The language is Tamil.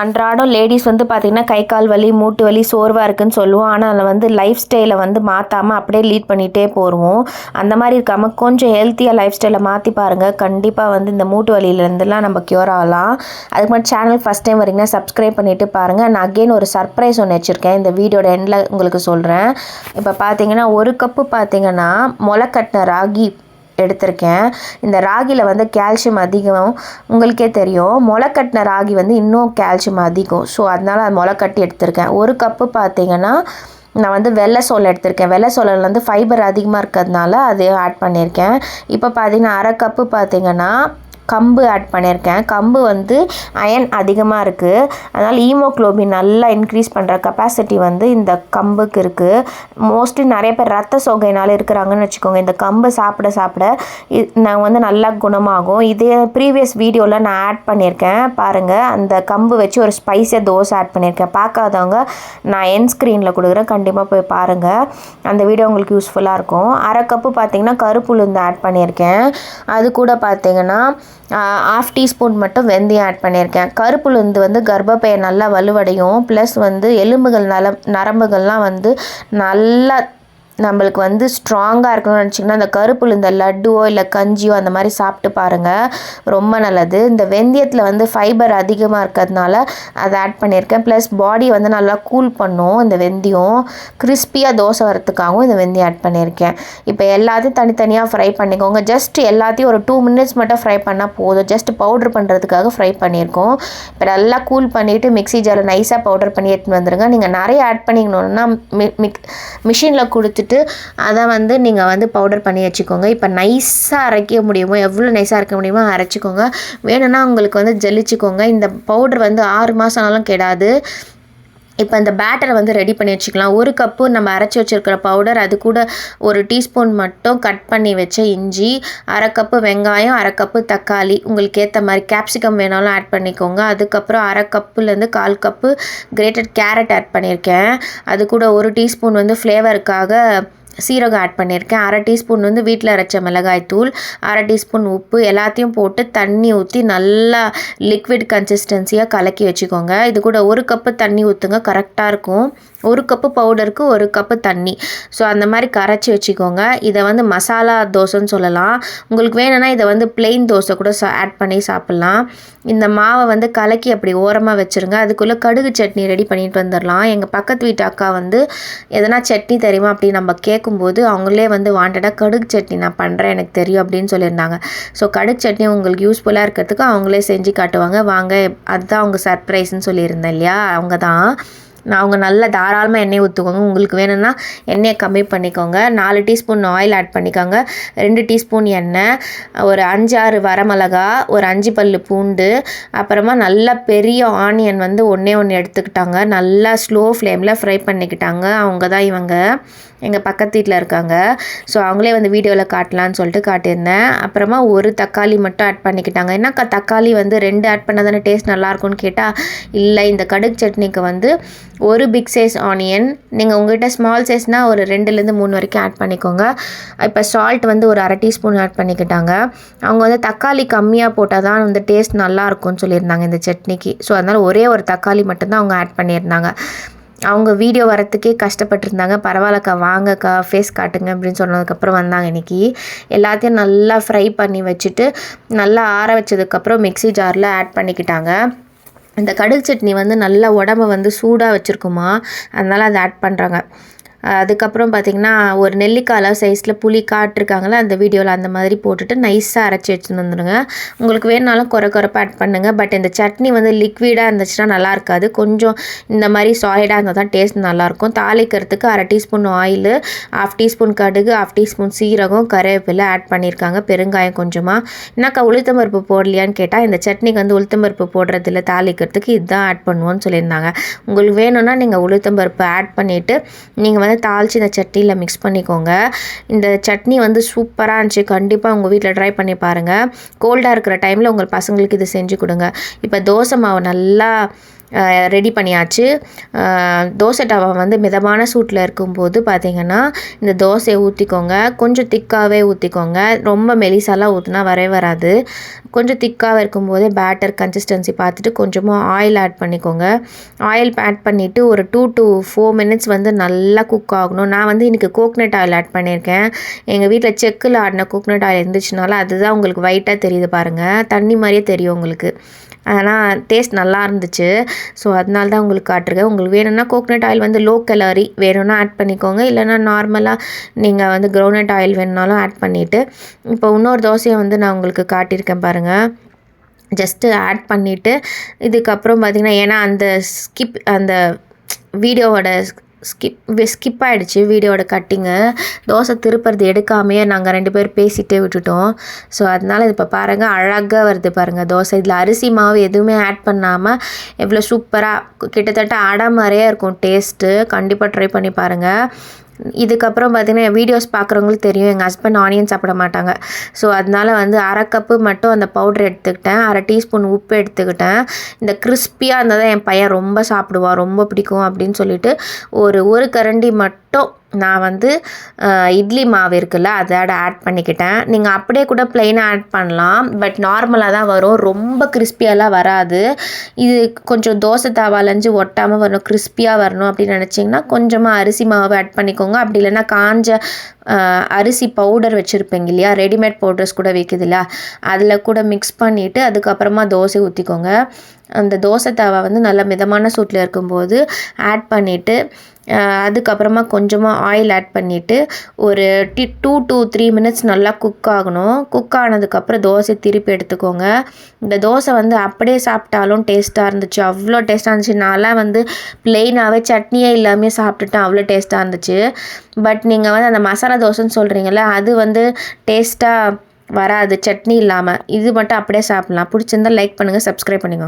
அன்றாடம் லேடிஸ் வந்து பார்த்திங்கன்னா கை கால் வலி மூட்டு வலி சோர்வாக இருக்குன்னு சொல்லுவோம். ஆனால் அதில் வந்து லைஃப் ஸ்டைலை வந்து மாற்றாமல் அப்படியே லீட் பண்ணிகிட்டே போடுவோம் அந்த மாதிரி இருக்காமல் கொஞ்சம் ஹெல்த்தியாக லைஃப் ஸ்டைலை மாற்றி பாருங்கள் கண்டிப்பாக வந்து இந்த மூட்டு வலியிலேருந்துலாம் நம்ம க்யூர் ஆகலாம். அதுக்கு மட்டும் சேனல் ஃபஸ்ட் டைம் வரீங்கன்னா சப்ஸ்கிரைப் பண்ணிவிட்டு பாருங்கள் நான் அகெயின் ஒரு சர்ப்ரைஸ் ஒன்று வச்சுருக்கேன். இந்த வீடியோட எண்டில் உங்களுக்கு சொல்கிறேன் இப்போ பார்த்தீங்கன்னா ஒரு கப்பு பார்த்தீங்கன்னா முளைக்கட்டின ராகி எடுத்திருக்கேன். இந்த ராகியில் வந்து கால்சியம் அதிகம். உங்களுக்கே தெரியும். முளைக்கட்டின ராகி வந்து இன்னும் கால்சியம் அதிகம். ஸோ அதனால் அது முளைக்கட்டி எடுத்திருக்கேன். ஒரு கப்பு பார்த்தீங்கன்னா நான் வந்து வெள்ளை சோளம் எடுத்திருக்கேன். வெள்ளை சோளம்ல வந்து ஃபைபர் அதிகமாக இருக்கிறதுனால அது ஆட் பண்ணியிருக்கேன். இப்போ பார்த்தீங்கன்னா அரை கப்பு பார்த்தீங்கன்னா கம்பு ஆட் பண்ணியிருக்கேன். கம்பு வந்து அயன் அதிகமாக இருக்குது அதனால் ஈமோக்ளோபின் நல்லா இன்க்ரீஸ் பண்ணுற கெப்பாசிட்டி வந்து இந்த கம்புக்கு இருக்குது மோஸ்ட்லி நிறைய பேர் ரத்த சோகையினால் இருக்கிறாங்கன்னு வச்சுக்கோங்க. இந்த கம்பு சாப்பிட சாப்பிட நான் வந்து நல்லா குணமாகும். இதே ப்ரீவியஸ் வீடியோவில் நான் ஆட் பண்ணியிருக்கேன். பாருங்கள் அந்த கம்பு வச்சு ஒரு ஸ்பைஸியாக தோசை ஆட் பண்ணியிருக்கேன். பார்க்காதவங்க நான் என் ஸ்க்ரீனில் கொடுக்குறேன். கண்டிப்பாக போய் பாருங்கள் அந்த வீடியோ உங்களுக்கு யூஸ்ஃபுல்லாக இருக்கும். அரை கப்பு பார்த்தீங்கன்னா கருப்புளுந்து ஆட் பண்ணியிருக்கேன். அது கூட பார்த்திங்கன்னா ஆஃப் டீஸ்பூன் மட்டும் வெந்தயம் ஆட் பண்ணியிருக்கேன். கருப்பு வந்து கர்ப்பப்பையை நல்லா வலுவடையும். ப்ளஸ் வந்து எலும்புகள் நல நரம்புகள்லாம் வந்து நல்லா நம்மளுக்கு வந்து ஸ்ட்ராங்காக இருக்கணும்னு நினச்சிங்கன்னா அந்த கருப்பு இந்த லட்டுவோ இல்லை கஞ்சியோ அந்த மாதிரி சாப்பிட்டு பாருங்கள் ரொம்ப நல்லது. இந்த வெந்தயத்தில் வந்து ஃபைபர் அதிகமாக இருக்கிறதுனால அதை ஆட் பண்ணியிருக்கேன். ப்ளஸ் பாடி வந்து நல்லா கூல் பண்ணும் இந்த வெந்தயம். கிறிஸ்பியாக தோசை வரத்துக்காகவும் இந்த வெந்தயம் ஆட் பண்ணியிருக்கேன். இப்போ எல்லாத்தையும் தனித்தனியாக ஃப்ரை பண்ணிக்கோங்க. ஜஸ்ட் எல்லாத்தையும் ஒரு டூ மினிட்ஸ் மட்டும் ஃப்ரை பண்ணால் போதும். ஜஸ்ட் பவுட்ரு பண்ணுறதுக்காக ஃப்ரை பண்ணியிருக்கோம். இப்போ நல்லா கூல் பண்ணிவிட்டு மிக்ஸி ஜாரில் நைஸாக பவுடர் பண்ணி எடுத்துன்னு வந்துடுங்க நீங்கள் நிறைய ஆட் பண்ணிக்கணுன்னா மி மிக் மிஷினில் கொடுத்துட்டு அதை வந்து நீங்கள் வந்து பவுடர் பண்ணி வச்சுக்கோங்க. இப்போ நைஸாக அரைக்க முடியுமோ எவ்வளோ நைஸாக அரைக்க முடியுமோ அரைச்சிக்கோங்க. வேணும்னா உங்களுக்கு வந்து ஜெல்லிச்சுக்கோங்க இந்த பவுடர் வந்து ஆறு மாதம் ஆனாலும் கெடாது. இப்போ இந்த பேட்டரை வந்து ரெடி பண்ணி வச்சுக்கலாம். ஒரு கப்பு நம்ம அரைச்சி வச்சிருக்கிற பவுடர் அது கூட ஒரு டீஸ்பூன் மட்டும் கட் பண்ணி வச்ச இஞ்சி அரை கப்பு வெங்காயம் அரை கப்பு தக்காளி. உங்களுக்கு ஏற்ற மாதிரி கேப்சிகம் வேணாலும் ஆட் பண்ணிக்கோங்க. அதுக்கப்புறம் அரை கப்புலேருந்து கால் கப்பு கிரேட்டட் கேரட் ஆட் பண்ணியிருக்கேன். அது கூட ஒரு டீஸ்பூன் வந்து ஃப்ளேவருக்காக சீரகம் ஆட் பண்ணியிருக்கேன் அரை டீஸ்பூன் வந்து வீட்டில் அரைச்ச மிளகாய் தூள் அரை டீஸ்பூன் உப்பு எல்லாத்தையும் போட்டு தண்ணி ஊற்றி நல்லா லிக்விட் கன்சிஸ்டன்சியாக கலக்கி வச்சுக்கோங்க. இது கூட ஒரு கப்பு தண்ணி ஊற்றுங்க கரெக்டாக இருக்கும். ஒரு கப்பு பவுடருக்கு ஒரு கப்பு தண்ணி. ஸோ அந்த மாதிரி கரைச்சி வச்சுக்கோங்க. இதை வந்து மசாலா தோசைன்னு சொல்லலாம். உங்களுக்கு வேணும்னா இதை வந்து பிளெயின் தோசை கூட ஆட் பண்ணி சாப்பிட்லாம். இந்த மாவை வந்து கலக்கி அப்படி ஓரமாக வச்சுருங்க. அதுக்குள்ளே கடுகு சட்னி ரெடி பண்ணிட்டு வந்துடலாம் எங்கள் பக்கத்து வீட்டு அக்கா வந்து எதனா சட்னி தெரியுமா அப்படி நம்ம கேட்கும்போது அவங்களே வந்து வாண்டடாக கடுகு சட்னி நான் பண்ணுறேன் எனக்கு தெரியும் அப்படின்னு சொல்லியிருந்தாங்க. ஸோ கடுகு சட்னி உங்களுக்கு யூஸ்ஃபுல்லாக இருக்கிறதுக்கு அவங்களே செஞ்சு காட்டுவாங்க. வாங்க அதுதான் அவங்க சர்ப்ரைஸ்ன்னு சொல்லியிருந்தேன் இல்லையா? அவங்க தான். நான் அவங்க நல்லா தாராளமாக எண்ணெய் ஊற்றுக்கோங்க உங்களுக்கு வேணும்னா எண்ணெயை கம்மி பண்ணிக்கோங்க. நாலு டீஸ்பூன் ஆயில் ஆட் பண்ணிக்கோங்க. ரெண்டு டீஸ்பூன் எண்ணெய் ஒரு அஞ்சாறு வரமிளகா ஒரு அஞ்சு பல் பூண்டு அப்புறமா நல்லா பெரிய ஆனியன் வந்து ஒன்றே ஒன்று எடுத்துக்கிட்டாங்க. நல்லா ஸ்லோ ஃப்ளேமில் ஃப்ரை பண்ணிக்கிட்டாங்க. அவங்க தான் இவங்க. எங்கள் பக்கத்து வீட்டில் இருக்காங்க. ஸோ அவங்களே வந்து வீடியோவில் காட்டலான்னு சொல்லிட்டு காட்டியிருந்தேன். அப்புறமா ஒரு தக்காளி மட்டும் ஆட் பண்ணிக்கிட்டாங்க. என்னக்கா தக்காளி வந்து ரெண்டு ஆட் பண்ணால் தானே டேஸ்ட் நல்லாயிருக்கும்னு கேட்டால் இல்லை இந்த கடுகு சட்னிக்கு வந்து ஒரு பிக் சைஸ் ஆனியன் நீங்கள் உங்கள்கிட்ட ஸ்மால் சைஸ்னால் ஒரு ரெண்டுலேருந்து மூணு வரைக்கும் ஆட் பண்ணிக்கோங்க. இப்போ சால்ட் வந்து ஒரு அரை டீஸ்பூன் ஆட் பண்ணிக்கிட்டாங்க. அவங்க வந்து தக்காளி கம்மியாக போட்டால் தான் வந்து டேஸ்ட் நல்லாயிருக்கும்னு சொல்லியிருந்தாங்க இந்த சட்னிக்கு. ஸோ அதனால் ஒரே ஒரு தக்காளி மட்டும்தான் அவங்க ஆட் பண்ணியிருந்தாங்க. அவங்க வீடியோ வரத்துக்கே கஷ்டப்பட்டுருந்தாங்க. பரவாயில்லக்கா வாங்கக்கா ஃபேஸ் காட்டுங்க அப்படின்னு சொன்னதுக்கப்புறம் வந்தாங்க இன்றைக்கி எல்லாத்தையும் நல்லா ஃப்ரை பண்ணி வச்சுட்டு நல்லா ஆற வச்சதுக்கப்புறம் மிக்ஸி ஜாரில் ஆட் பண்ணிக்கிட்டாங்க. இந்த கடுகு சட்னி வந்து நல்லா உடம்ப வந்து சூடாக வச்சுருக்குமா. அதனால் அதை ஆட் பண்ணுறாங்க அதுக்கப்புறம் பார்த்திங்கன்னா ஒரு நெல்லிக்காய் சைஸில் புளி காட்டிருக்காங்களே அந்த வீடியோவில் அந்த மாதிரி போட்டுட்டு நைஸாக அரைச்சி வச்சுன்னு வந்துடுங்க உங்களுக்கு வேணுனாலும் குறை குறைப்பாக ஆட் பண்ணுங்கள் பட் இந்த சட்னி வந்து லிக்விடாக இருந்துச்சுன்னா நல்லா இருக்காது. கொஞ்சம் இந்த மாதிரி சாலிடாக இருந்தால் தான் டேஸ்ட் நல்லாயிருக்கும். தாளிக்கிறதுக்கு அரை டீஸ்பூன் ஆயில் ஹாஃப் டீஸ்பூன் கடுகு ஹாஃப் டீஸ்பூன் சீரகம் கருவேப்பிலை ஆட் பண்ணியிருக்காங்க. பெருங்காயம் கொஞ்சமாக என்னக்கா உளுத்தம்பருப்பு போடலையான்னு கேட்டால் இந்த சட்னிக்கு வந்து உளுத்தம்பருப்பு போடுறதில்ல தாளிக்கிறதுக்கு இதுதான் ஆட் பண்ணுவோன்னு சொல்லியிருந்தாங்க. உங்களுக்கு வேணும்னா நீங்கள் உளுத்தம்பருப்பு ஆட் பண்ணிவிட்டு நீங்கள் வந்து தாளித்து இந்த சட்னியில் மிக்ஸ் பண்ணிக்கோங்க. இந்த சட்னி வந்து சூப்பராக இருந்துச்சு. கண்டிப்பாக உங்கள் வீட்டில் ட்ரை பண்ணி பாருங்கள் கோல்டாக இருக்கிற டைமில் உங்கள் பசங்களுக்கு இது செஞ்சு கொடுங்க. இப்போ தோசை மாவு நல்லா ரெடி பண்ணியாச்சு. தோசை டவா வந்து மிதமான சூட்டில் இருக்கும்போது பார்த்திங்கன்னா இந்த தோசையை ஊற்றிக்கோங்க கொஞ்சம் திக்காகவே ஊற்றிக்கோங்க ரொம்ப மெலிசாலாம் ஊற்றினா வரவே வராது. கொஞ்சம் திக்காக இருக்கும்போதே பேட்டர் கன்சிஸ்டன்சி பார்த்துட்டு கொஞ்சமாக ஆயில் ஆட் பண்ணிக்கோங்க. ஆயில் ஆட் பண்ணிவிட்டு ஒரு டூ டு ஃபோர் மினிட்ஸ் வந்து நல்லா குக் ஆகணும். நான் வந்து இன்றைக்கி கோக்னட் ஆயில் ஆட் பண்ணியிருக்கேன். எங்கள் வீட்டில் செக்கில் ஆடின கோக்னட் ஆயில் இருந்துச்சுனால அதுதான் உங்களுக்கு ஒயிட்டாக தெரியுது பாருங்கள் தண்ணி மாதிரியே தெரியும் உங்களுக்கு. ஆனால் டேஸ்ட் நல்லா இருந்துச்சு. ஸோ அதனால தான் உங்களுக்கு காட்டுருக்கேன். உங்களுக்கு வேணும்னா கோகனட் ஆயில் வந்து லோ கலரி வேணும்னா ஆட் பண்ணிக்கோங்க. இல்லைன்னா நார்மலாக நீங்கள் வந்து க்ரௌனட் ஆயில் வேணுனாலும் ஆட் பண்ணிவிட்டு இப்போ இன்னொரு தோசையை வந்து நான் உங்களுக்கு காட்டியிருக்கேன் பாருங்கள் ஜஸ்ட்டு ஆட் பண்ணிவிட்டு இதுக்கப்புறம் பார்த்திங்கன்னா ஏன்னா அந்த ஸ்கிப் அந்த வீடியோவோட ஸ்கிப் ஸ்கிப் ஆகிடுச்சு வீடியோட கட்டிங்கு தோசை திருப்புறது எடுக்காமையே நாங்கள் ரெண்டு பேர் பேசிகிட்டே விட்டுட்டோம். ஸோ அதனால் இது இப்போ பாருங்கள் அழகாக வருது பாருங்கள் தோசை. இதில் அரிசி மாவு எதுவுமே ஆட் பண்ணாமல் எவ்வளோ சூப்பராக கிட்டத்தட்ட அடை மாதிரியே இருக்கும் டேஸ்ட்டு கண்டிப்பாக ட்ரை பண்ணி பாருங்கள் இதுக்கப்புறம் பார்த்திங்கன்னா வீடியோஸ் பார்க்குறவங்களுக்கு தெரியும். எங்கள் ஹஸ்பண்ட் ஆனியன் சாப்பிட மாட்டாங்க. ஸோ அதனால வந்து அரை கப்பு மட்டும் அந்த பவுடர் எடுத்துக்கிட்டேன். அரை டீஸ்பூன் உப்பு எடுத்துக்கிட்டேன். இந்த கிறிஸ்பியாக இருந்தால் தான் என் பையன் ரொம்ப சாப்பிடுவான். ரொம்ப பிடிக்கும் அப்படின்னு சொல்லிட்டு ஒரு ஒரு கரண்டி மட்டும் நான் வந்து இட்லி மாவு இருக்குல்ல அதோட ஆட் பண்ணிக்கிட்டேன். நீங்கள் அப்படியே கூட ப்ளெயினாக ஆட் பண்ணலாம். பட் நார்மலாக தான் வரும். ரொம்ப கிறிஸ்பியாலாம் வராது. இது கொஞ்சம் தோசை தாவாலஞ்சு ஒட்டாமல் வரணும் கிறிஸ்பியாக வரணும் அப்படின்னு நினச்சிங்கன்னா கொஞ்சமாக அரிசி மாவு ஆட் பண்ணிக்கோங்க. அப்படி இல்லைன்னா காஞ்ச அரிசி பவுடர் வச்சுருப்பீங்க இல்லையா? ரெடிமேட் பவுடர்ஸ் கூட விற்கிது இல்லையா அதில் கூட மிக்ஸ் பண்ணிவிட்டு அதுக்கப்புறமா தோசை ஊற்றிக்கோங்க அந்த தோசை தவா வந்து நல்லா மிதமான சூட்டில் இருக்கும்போது ஆட் பண்ணிவிட்டு அதுக்கப்புறமா கொஞ்சமாக ஆயில் ஆட் பண்ணிவிட்டு ஒரு டி டூ டூ த்ரீ மினிட்ஸ் நல்லா குக் ஆகணும். குக் ஆனதுக்கப்புறம் தோசை திருப்பி எடுத்துக்கோங்க. இந்த தோசை வந்து அப்படியே சாப்பிட்டாலும் டேஸ்ட்டாக இருந்துச்சு. அவ்வளோ டேஸ்ட்டாக இருந்துச்சு. நான்லாம் வந்து பிளெயினாகவே சட்னியே இல்லாமல் சாப்பிட்டுட்டேன். அவ்வளோ டேஸ்ட்டாக இருந்துச்சு. பட் நீங்கள் வந்து அந்த மசாலா தோசைன்னு சொல்கிறீங்கள்ல அது வந்து டேஸ்ட்டாக வராது சட்னி இல்லாமல் இது மட்டும் அப்படியே சாப்பிட்லாம். பிடிச்சிருந்தா லைக் பண்ணுங்கள் சப்ஸ்கிரைப் பண்ணிக்கோங்க.